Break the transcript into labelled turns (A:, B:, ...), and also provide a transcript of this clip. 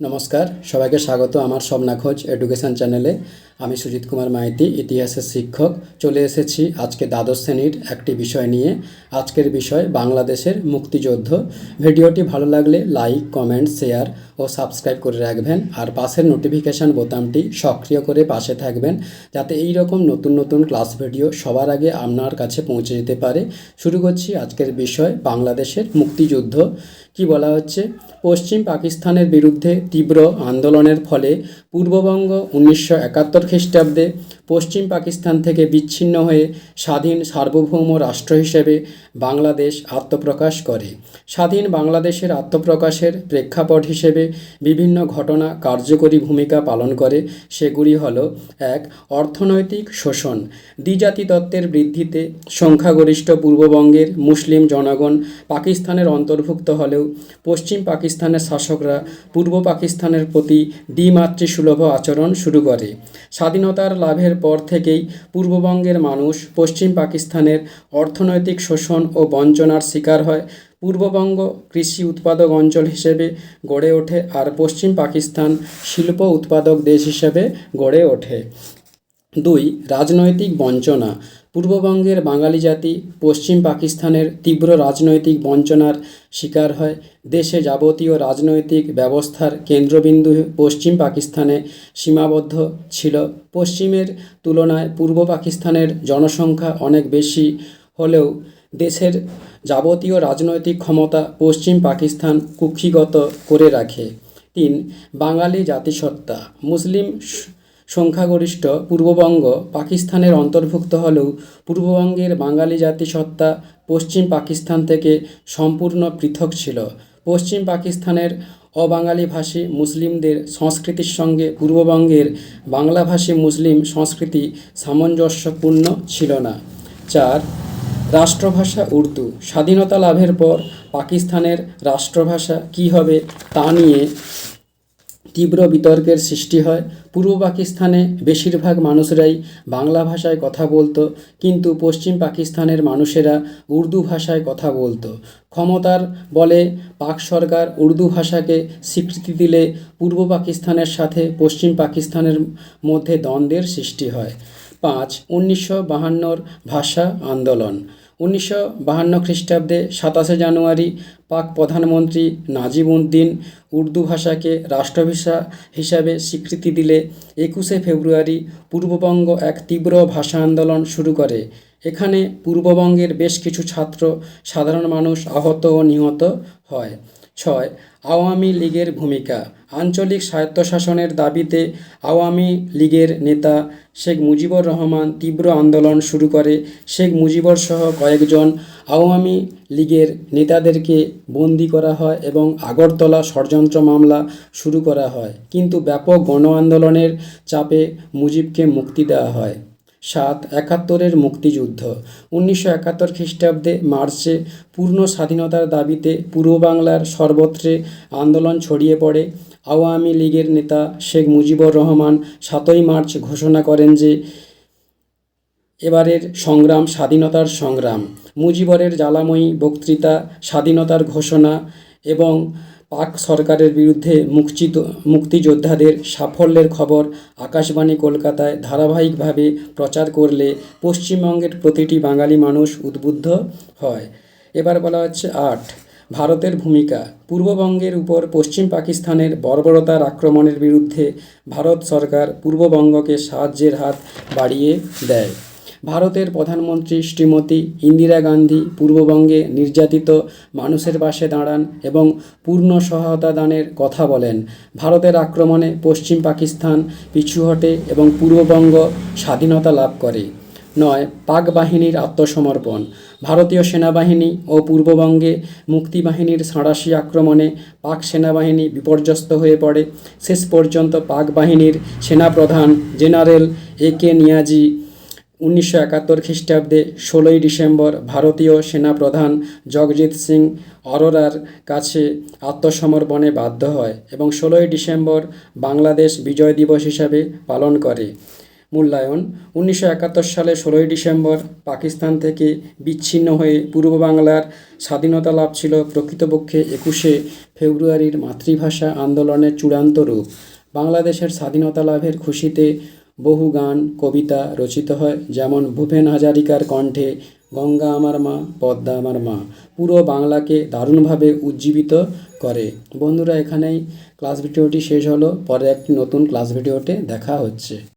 A: নমস্কার, সবাইকে স্বাগত আমার স্বপ্না খোঁজ এডুকেশন চ্যানেলে। আমি সুজিত কুমার মাইতি, ইতিহাসের শিক্ষক। চলে এসেছি আজকে দ্বাদশ শ্রেণির একটি বিষয় নিয়ে। আজকের বিষয় বাংলাদেশের মুক্তিযুদ্ধ। ভিডিওটি ভালো লাগলে লাইক, কমেন্ট, শেয়ার ও সাবস্ক্রাইব করে রাখবেন। আর পাশের নোটিফিকেশান বোতামটি সক্রিয় করে পাশে থাকবেন, যাতে এই রকম নতুন নতুন ক্লাস ভিডিও সবার আগে আপনার কাছে পৌঁছে যেতে পারে। শুরু করছি আজকের বিষয় বাংলাদেশের মুক্তিযুদ্ধ। কি বলা হচ্ছে? পশ্চিম পাকিস্তানের বিরুদ্ধে তীব্র আন্দোলনের ফলে পূর্ববঙ্গ উনিশশো একাত্তর খ্রিস্টাব্দে পশ্চিম পাকিস্তান থেকে বিচ্ছিন্ন হয়ে স্বাধীন সার্বভৌম রাষ্ট্র হিসেবে বাংলাদেশ আত্মপ্রকাশ করে। স্বাধীন বাংলাদেশের আত্মপ্রকাশের প্রেক্ষাপট হিসেবে বিভিন্ন ঘটনা কার্যকরী ভূমিকা পালন করে। সেগুলি হল, এক, অর্থনৈতিক শোষণ। দ্বিজাতি তত্ত্বের বৃদ্ধিতে সংখ্যাগরিষ্ঠ পূর্ববঙ্গের মুসলিম জনগণ পাকিস্তানের অন্তর্ভুক্ত হলেও পশ্চিম পাকিস্তানের শাসকরা পূর্ব পাকিস্তানের প্রতি দ্বিমাতৃসুলভ আচরণ শুরু করে। স্বাধীনতার লাভের পর থেকেই পূর্ববঙ্গের মানুষ পশ্চিম পাকিস্তানের অর্থনৈতিক শোষণ ও বঞ্চনার শিকার হয়। পূর্ববঙ্গ কৃষি উৎপাদক অঞ্চল হিসেবে গড়ে ওঠে আর পশ্চিম পাকিস্তান শিল্প উৎপাদক দেশ হিসেবে গড়ে ওঠে। দুই, রাজনৈতিক বঞ্চনা। পূর্ববঙ্গের বাঙালি জাতি পশ্চিম পাকিস্তানের তীব্র রাজনৈতিক বঞ্চনার শিকার হয়। দেশে যাবতীয় রাজনৈতিক ব্যবস্থার কেন্দ্রবিন্দু পশ্চিম পাকিস্তানে সীমাবদ্ধ ছিল। পশ্চিমের তুলনায় পূর্ব পাকিস্তানের জনসংখ্যা অনেক বেশি হলেও দেশের যাবতীয় রাজনৈতিক ক্ষমতা পশ্চিম পাকিস্তান কুক্ষিগত করে রাখে। তিন, বাঙালি জাতিসত্তা। মুসলিম সংখ্যাগরিষ্ঠ পূর্ববঙ্গ পাকিস্তানের অন্তর্ভুক্ত হলেও পূর্ববঙ্গের বাঙালি জাতিসত্তা পশ্চিম পাকিস্তান থেকে সম্পূর্ণ পৃথক ছিল। পশ্চিম পাকিস্তানের অবাঙালিভাষী মুসলিমদের সংস্কৃতির সঙ্গে পূর্ববঙ্গের বাংলাভাষী মুসলিম সংস্কৃতি সামঞ্জস্যপূর্ণ ছিল না। চার, রাষ্ট্রভাষা উর্দু। স্বাধীনতা লাভের পর পাকিস্তানের রাষ্ট্রভাষা কী হবে তা নিয়ে তীব্র বিতর্কের সৃষ্টি হয়। পূর্ব পাকিস্তানে বেশিরভাগ মানুষরাই বাংলা ভাষায় কথা বলতো, কিন্তু পশ্চিম পাকিস্তানের মানুষেরা উর্দু ভাষায় কথা বলতো। ক্ষমতার বলে পাক সরকার উর্দু ভাষাকে স্বীকৃতি দিলে পূর্ব পাকিস্তানের সাথে পশ্চিম পাকিস্তানের মধ্যে দ্বন্দ্বের সৃষ্টি হয়। পাঁচ, উনিশশো বাহান্নর ভাষা আন্দোলন। উনিশশো বাহান্ন খ্রিস্টাব্দে সাতাশে জানুয়ারি পাক প্রধানমন্ত্রী নাজিব উদ্দিন উর্দু ভাষাকে রাষ্ট্রভাষা হিসাবে স্বীকৃতি দিলে একুশে ফেব্রুয়ারি পূর্ববঙ্গ এক তীব্র ভাষা আন্দোলন শুরু করে। এখানে পূর্ববঙ্গের বেশ কিছু ছাত্র, সাধারণ মানুষ আহত ও নিহত হয়। ছয়, আওয়ামী লীগের ভূমিকা। আঞ্চলিক স্বায়ত্তশাসনের দাবিতে আওয়ামী লীগের নেতা শেখ মুজিবুর রহমান তীব্র আন্দোলন শুরু করে। শেখ মুজিবর সহ কয়েকজন আওয়ামী লীগের নেতাদেরকে বন্দি করা হয় এবং আগরতলা ষড়যন্ত্র মামলা শুরু করা হয়। কিন্তু ব্যাপক গণ আন্দোলনের চাপে মুজিবকে মুক্তি দেওয়া হয়। সাত একাত্তরের মুক্তিযুদ্ধ। উনিশশো একাত্তর খ্রিস্টাব্দে মার্চে পূর্ণ স্বাধীনতার দাবিতে পূর্ব বাংলার সর্বত্রে আন্দোলন ছড়িয়ে পড়ে। আওয়ামী লীগের নেতা শেখ মুজিবুর রহমান সাতই মার্চ ঘোষণা করেন যে, এবারের সংগ্রাম স্বাধীনতার সংগ্রাম। মুজিবরের জ্বালাময়ী বক্তৃতা স্বাধীনতার ঘোষণা এবং পাক সরকারের বিরুদ্ধে মুক্তিত মুক্তিযোদ্ধাদের সাফল্যের খবর আকাশবাণী কলকাতায় ধারাবাহিকভাবে প্রচার করলে পশ্চিমবঙ্গের প্রতিটি বাঙালি মানুষ উদ্বুদ্ধ হয়। এবার বলা হচ্ছে আট। ভারতের ভূমিকা। পূর্ববঙ্গের উপর পশ্চিম পাকিস্তানের বর্বরতার আক্রমণের বিরুদ্ধে ভারত সরকার পূর্ববঙ্গকে সাহায্যের হাত বাড়িয়ে দেয়। ভারতের প্রধানমন্ত্রী শ্রীমতী ইন্দিরা গান্ধী পূর্ববঙ্গে নির্যাতিত মানুষের পাশে দাঁড়ান এবং পূর্ণ সহায়তা দানের কথা বলেন। ভারতের আক্রমণে পশ্চিম পাকিস্তান পিছু হটে এবং পূর্ববঙ্গ স্বাধীনতা লাভ করে। নয়, পাক বাহিনীর আত্মসমর্পণ। ভারতীয় সেনাবাহিনী ও পূর্ববঙ্গে মুক্তিবাহিনীর সাঁড়াশি আক্রমণে পাক সেনাবাহিনী বিপর্যস্ত হয়ে পড়ে। শেষ পর্যন্ত পাক বাহিনীর সেনাপ্রধান জেনারেল এ কে নিয়াজি উনিশশো একাত্তর খ্রিস্টাব্দে ষোলোই ডিসেম্বর ভারতীয় সেনাপ্রধান জগজিৎ সিং অরোরার কাছে আত্মসমর্পণে বাধ্য হয় এবং ষোলোই ডিসেম্বর বাংলাদেশ বিজয় দিবস হিসাবে পালন করে। মূল্যায়ন, উনিশশো একাত্তর সালে ষোলোই ডিসেম্বর পাকিস্তান থেকে বিচ্ছিন্ন হয়ে পূর্ব বাংলার স্বাধীনতা লাভ ছিল প্রকৃতপক্ষে একুশে ফেব্রুয়ারির মাতৃভাষা আন্দোলনের চূড়ান্ত রূপ। বাংলাদেশের স্বাধীনতা লাভের খুশিতে বহু গান, কবিতা রচিত হয়। যেমন ভূপেন হাজারিকার কণ্ঠে, গঙ্গা আমার মা, পদ্মা আমার মা পুরো বাংলাকে দারুণভাবে উজ্জীবিত করে। বন্ধুরা, এখানেই ক্লাস ভিডিওটি শেষ হলো। পরে একটি নতুন ক্লাস ভিডিওতে দেখা হচ্ছে।